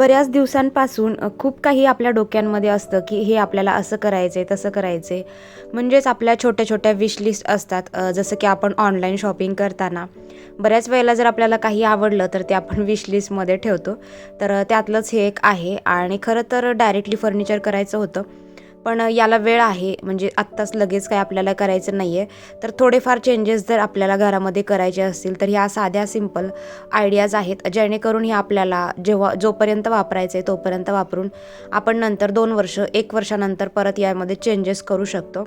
बऱ्याच दिवसांपासून खूप काही आपल्या डोक्यांमध्ये असतं की हे आपल्याला असं करायचं आहे तसं करायचं आहे म्हणजेच आपल्या छोट्या छोट्या विश लिस्ट असतात जसं की आपण ऑनलाईन शॉपिंग करताना. बऱ्याच वेळेला जर आपल्याला काही आवडलं तर ते आपण विश लिस्टमध्ये ठेवतो. तर त्यातलंच हे एक आहे. आणि खरं तर डायरेक्टली फर्निचर करायचं होतं. पण याला वेळ आहे म्हणजे आत्ताच लगेच काय आपल्याला करायचं नाही आहे तर थोडेफार चेंजेस जर आपल्याला घरामध्ये करायचे असतील तर ह्या साध्या सिंपल आयडियाज आहेत जेणेकरून हे आपल्याला जेव्हा जोपर्यंत वापरायचं आहे तोपर्यंत वापरून आपण नंतर दोन वर्ष एक वर्षानंतर परत यामध्ये चेंजेस करू शकतो.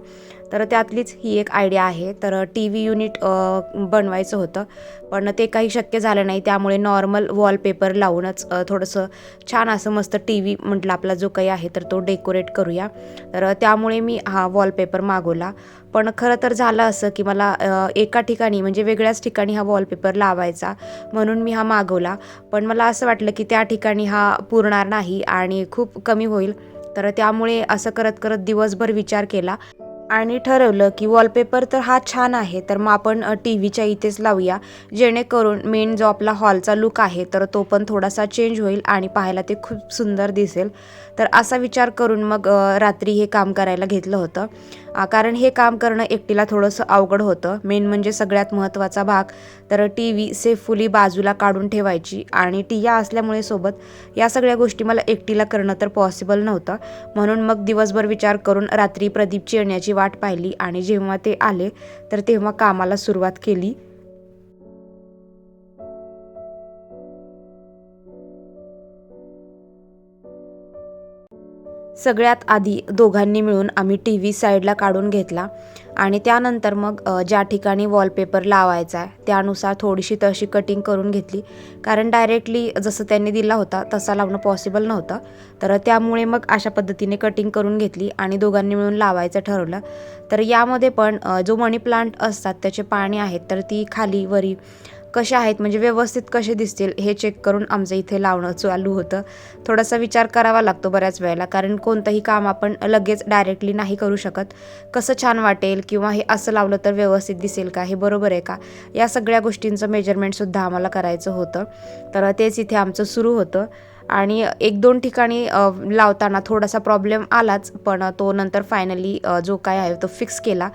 तर त्यातलीच ही एक आयडिया आहे. तर टी व्ही युनिट बनवायचं होतं. पण ते काही शक्य झालं नाही. त्यामुळे नॉर्मल वॉलपेपर लावूनच थोडंसं छान असं मस्त टी व्ही म्हटलं आपला जो काही आहे तर तो डेकोरेट करूया. तर त्यामुळे मी हा वॉलपेपर मागवला. पण खरं तर झालं असं की मला एका ठिकाणी म्हणजे वेगळ्याच ठिकाणी हा वॉलपेपर लावायचा म्हणून मी हा मागवला. पण मला असं वाटलं की त्या ठिकाणी हा पुरणार नाही आणि खूप कमी होईल. तर त्यामुळे असं करत करत दिवसभर विचार केला. आणि ठरवलं की वॉलपेपर तर हा छान आहे तर मग आपण टी व्हीच्या इथेच लावूया. जेणेकरून मेन जो आपला हॉलचा लुक आहे तर तो पण थोडासा चेंज होईल आणि पाहायला ते खूप सुंदर दिसेल. तर असा विचार करून मग रात्री हे काम करायला घेतलं होतं. कारण हे काम करणं एकटीला थोडंसं अवघड होतं. मेन म्हणजे सगळ्यात महत्त्वाचा भाग तर टी व्ही सेफफुली बाजूला काढून ठेवायची आणि टिया असल्यामुळे सोबत या सगळ्या गोष्टी मला एकटीला करणं तर पॉसिबल नव्हतं. म्हणून मग दिवसभर विचार करून रात्री प्रदीपची येण्याची वाट पाहिली आणि जेव्हा ते आले तर तेव्हा कामाला सुरुवात केली. सगळ्यात आधी दोघांनी मिळून आम्ही टी व्ही साईडला काढून घेतला आणि त्यानंतर मग ज्या ठिकाणी वॉलपेपर लावायचा आहे त्यानुसार थोडीशी तशी कटिंग करून घेतली. कारण डायरेक्टली जसं त्यांनी दिला होता तसा लावणं पॉसिबल नव्हतं. तर त्यामुळे मग अशा पद्धतीने कटिंग करून घेतली आणि दोघांनी मिळून लावायचं ठरवलं. तर यामध्ये पण जो मनी प्लांट असतात त्याचे पाणी आहेत तर ती खाली वरी कशा आहेत म्हणजे व्यवस्थित कसे दिसतील हे चेक करून आमचं इथे लावणं चालू होतं. थोडासा विचार करावा लागतो बऱ्याच वेळेला कारण कोणतंही काम आपण लगेच डायरेक्टली नाही करू शकत. कसं छान वाटेल किंवा हे असं लावलं तर व्यवस्थित दिसेल का हे बरोबर आहे का? या सगळ्या गोष्टींचं मेजरमेंटसुद्धा आम्हाला करायचं होतं. तर तेच इथे आमचं सुरू होतं. आणि एक दोन ठिकाणी लावताना थोडासा प्रॉब्लेम आलाच पण तो नंतर फायनली जो काय आहे तो फिक्स केला.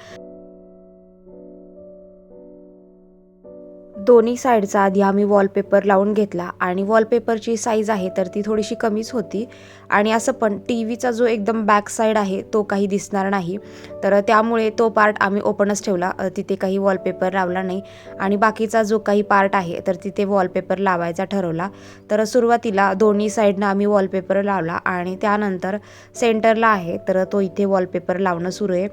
दोन्ही साईडचा आधी आम्ही वॉलपेपर लावून घेतला आणि वॉलपेपरची साईज आहे तर ती थोडीशी कमीच होती. आणि असं पण टी व्हीचा जो एकदम बॅक साईड आहे तो काही दिसणार नाही. तर त्यामुळे तो पार्ट आम्ही ओपनच ठेवला. तिथे काही वॉलपेपर लावला नाही. आणि बाकीचा जो काही पार्ट आहे तर तिथे वॉलपेपर लावायचा ठरवला. तर सुरुवातीला दोन्ही साईडनं आम्ही वॉलपेपर लावला आणि त्यानंतर सेंटरला आहे तर तो इथे वॉलपेपर लावणं सुरू आहे.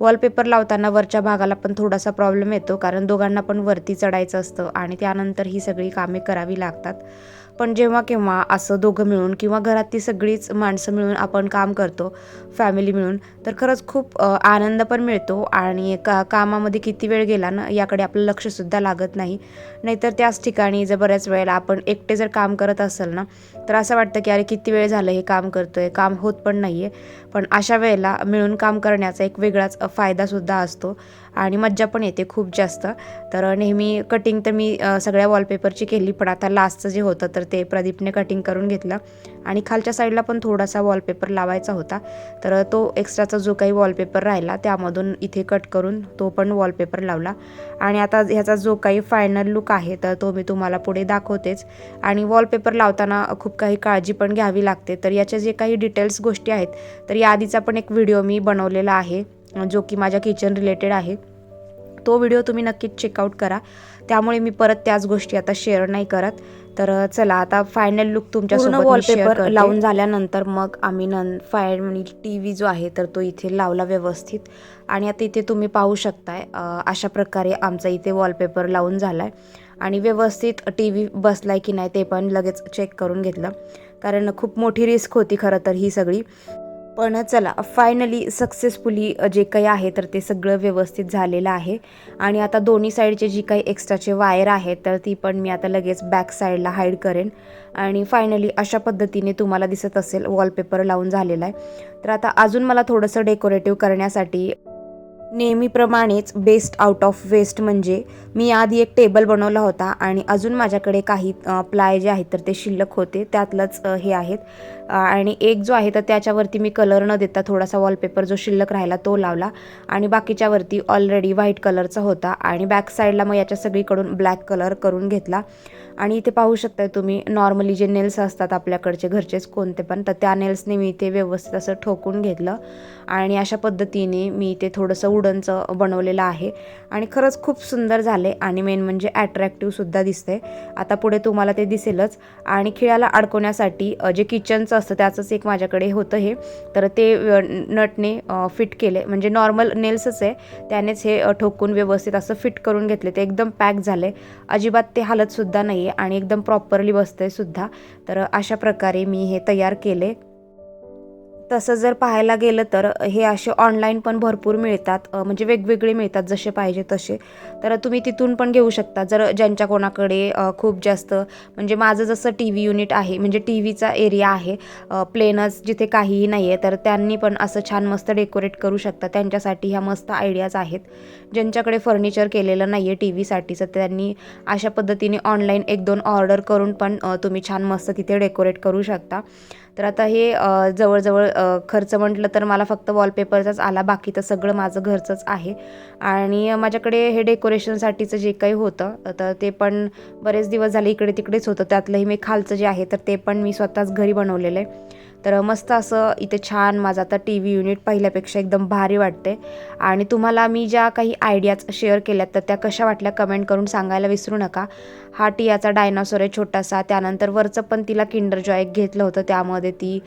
वॉलपेपर लावताना वरच्या भागाला पण थोडासा प्रॉब्लेम येतो कारण दोघांना पण वरती चढायचं असतं आणि त्यानंतर ही सगळी कामे करावी लागतात. पण जेव्हा केव्हा असं दोघं मिळून किंवा घरातली सगळीच माणसं मिळून आपण काम करतो फॅमिली मिळून तर खरंच खूप आनंद पण मिळतो आणि का कामामध्ये किती वेळ गेला ना याकडे आपलं लक्षसुद्धा लागत नाही. नाहीतर त्याच ठिकाणी जर बऱ्याच वेळेला आपण एकटे जर काम करत असेल ना तर असं वाटतं की अरे किती वेळ झालं हे काम करतो आहे काम होत पण नाही आहे पण अशा वेळेला मिळून काम करण्याचा एक वेगळाच फायदासुद्धा असतो आणि मज्जा पण येते खूप जास्त. तर नेहमी कटिंग तर मी सगळ्या वॉलपेपरची केली पण आता लास्टचं जे होतं तर ते प्रदीपने कटिंग करून घेतलं. आणि खालच्या साईडला पण थोडासा वॉलपेपर लावायचा होता. तर तो एक्स्ट्राचा जो काही वॉलपेपर राहिला त्यामधून इथे कट करून तो पण वॉलपेपर लावला. आणि आता ह्याचा जो काही फायनल लुक आहे तर तो मी तुम्हाला पुढे दाखवतेच. आणि वॉलपेपर लावताना खूप काही काळजी पण घ्यावी लागते. तर याच्या जे काही डिटेल्स गोष्टी आहेत तर या आधीचा पण एक व्हिडिओ मी बनवलेला आहे. जो की माझ्या किचन रिलेटेड आहे तो व्हिडिओ तुम्ही नक्कीच चेकआउट करा. त्यामुळे मी परत त्याच गोष्टी आता शेअर नाही करत. तर चला आता फायनल लुक तुमच्या पूर्ण वॉलपेपर लावून झाल्यानंतर मग आम्ही नं फायनली टी व्ही जो आहे तर तो इथे लावला व्यवस्थित. आणि आता इथे तुम्ही पाहू शकताय अशा प्रकारे आमचा इथे वॉलपेपर लावून झाला आहे आणि व्यवस्थित टी व्ही बसलाय की नाही ते पण लगेच चेक करून घेतलं. कारण खूप मोठी रिस्क होती खरं तर ही सगळी. पण चला फायनली सक्सेसफुली जे काही आहे तर ते सगळं व्यवस्थित झालेलं आहे. आणि आता दोन्ही साईडचे जी काही एक्स्ट्राचे वायर आहेत तर ती पण मी आता लगेच बॅक साईडला हाईड करेन. आणि फायनली अशा पद्धतीने तुम्हाला दिसत असेल वॉलपेपर लावून झालेला आहे. तर आता अजून मला थोडंसं डेकोरेटिव्ह करण्यासाठी नेहमीप्रमाणेच बेस्ट आउट ऑफ वेस्ट म्हणजे मी आधी एक टेबल बनवला होता आणि अजून माझ्याकडे काही प्लाय जे आहेत तर ते शिल्लक होते. त्यातलंच हे आहेत. आणि एक जो आहे तर त्याच्यावरती मी कलर न देता थोडासा वॉलपेपर जो शिल्लक राहिला तो लावला. आणि बाकीच्यावरती ऑलरेडी व्हाईट कलरचा होता. आणि बॅक साईडला मग याच्या सगळीकडून ब्लॅक कलर करून घेतला. आणि इथे पाहू शकताय तुम्ही नॉर्मली जे नेल्स असतात आपल्याकडचे घरचेच कोणते पण तर त्या नेल्सने मी ते व्यवस्थित असं ठोकून घेतलं. आणि अशा पद्धतीने मी ते थोडंसं वुडनचं बनवलेलं आहे. आणि खरंच खूप सुंदर झाले आणि मेन म्हणजे ॲट्रॅक्टिव्हसुद्धा दिसते आता पुढे तुम्हाला ते दिसेलच. आणि खिळ्याला अडकवण्यासाठी जे किचनचं असतं त्याचंच एक माझ्याकडे होतं हे. तर ते नटने फिट केले. म्हणजे नॉर्मल नेल्सच आहे. त्यानेच हे ठोकून व्यवस्थित असं फिट करून घेतले. ते एकदम पॅक झाले. अजिबात ते हालतसुद्धा नाही आहे आणि एकदम प्रॉपरली बसतंय सुद्धा. तर अशा प्रकारे मी हे तयार केले. तसं जर पाहायला गेलं तर हे असे ऑनलाईन पण भरपूर मिळतात. म्हणजे वेगवेगळे मिळतात जसे पाहिजे तसे. तर तुम्ही तिथून पण घेऊ शकता. जर ज्यांच्या कोणाकडे खूप जास्त म्हणजे माझं जसं टी व्ही युनिट आहे म्हणजे टी व्हीचा एरिया आहे प्लेनच जिथे काहीही नाही आहे तर त्यांनी पण असं छान मस्त डेकोरेट करू शकता. त्यांच्यासाठी ह्या मस्त आयडियाज आहेत. ज्यांच्याकडे फर्निचर केलेलं नाही आहे टी व्हीसाठीचं त्यांनी अशा पद्धतीने ऑनलाईन एक दोन ऑर्डर करून पण तुम्ही छान मस्त तिथे डेकोरेट करू शकता. तर आता हे जवळजवळ खर्च म्हटलं तर मला फक्त वॉलपेपरचाच आला बाकी तर सगळं माझं घरचंच आहे. आणि माझ्याकडे हे डेकोरेशनसाठीचं जे काही होतं तर ते पण बरेच दिवस झाले इकडे तिकडेच होतं. त्यातलंही मी खालचं जे आहे तर ते पण मी स्वतःच घरी बनवलेलं आहे. तर मस्त असं इथे छान माझं आता टी व्ही युनिट पहिल्यापेक्षा एकदम भारी वाटते. आणि तुम्हाला मी ज्या काही आयडियाज शेअर केल्यात तर त्या कशा वाटल्या कमेंट करून सांगायला विसरू नका. हा टियाचा डायनासोर आहे छोटासा त्यानंतर वरचं पण तिला किंडर जॉय एक घेतलं होतं त्यामध्ये ती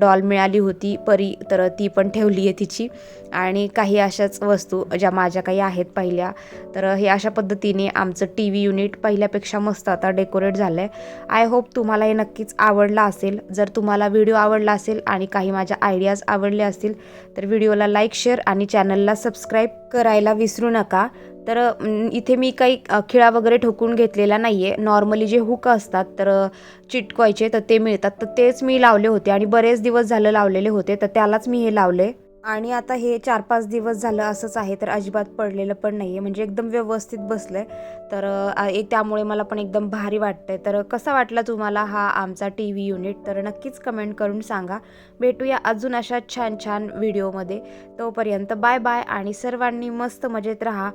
डॉल मिळाली होती परी तर ती पण ठेवली आहे तिची. आणि काही अशाच वस्तू ज्या माझ्या काही आहेत पहिल्या तर हे अशा पद्धतीने आमचं टी व्ही युनिट पहिल्यापेक्षा मस्त आता डेकोरेट झालं आहे आय होप तुम्हाला हे नक्कीच आवडलं असेल. जर तुम्हाला व्हिडिओ आवड आवडला असेल आणि काही माझ्या आयडियाज आवडल्या असतील तर व्हिडिओला लाईक शेअर आणि चॅनलला सबस्क्राईब करायला विसरू नका. तर इथे मी काही खिळा वगैरे ठोकून घेतलेला नाही आहे नॉर्मली जे हुक असतात तर चिटकवायचे तर ते मिळतात. तर तेच मी लावले होते आणि बरेच दिवस झालं लावलेले होते तर त्यालाच मी हे लावले. आणि आता हे चार पाच दिवस झालं असंच आहे तर अजिबात पडलेलं पण नाही आहे म्हणजे एकदम व्यवस्थित बसलं आहे तर एक त्यामुळे मला पण एकदम भारी वाटतंय. तर कसा वाटला तुम्हाला हा आमचा टी व्ही युनिट? तर नक्कीच कमेंट करून सांगा. भेटूया अजून अशा छान छान व्हिडिओमध्ये. तोपर्यंत बाय बाय आणि सर्वांनी मस्त मजेत राहा.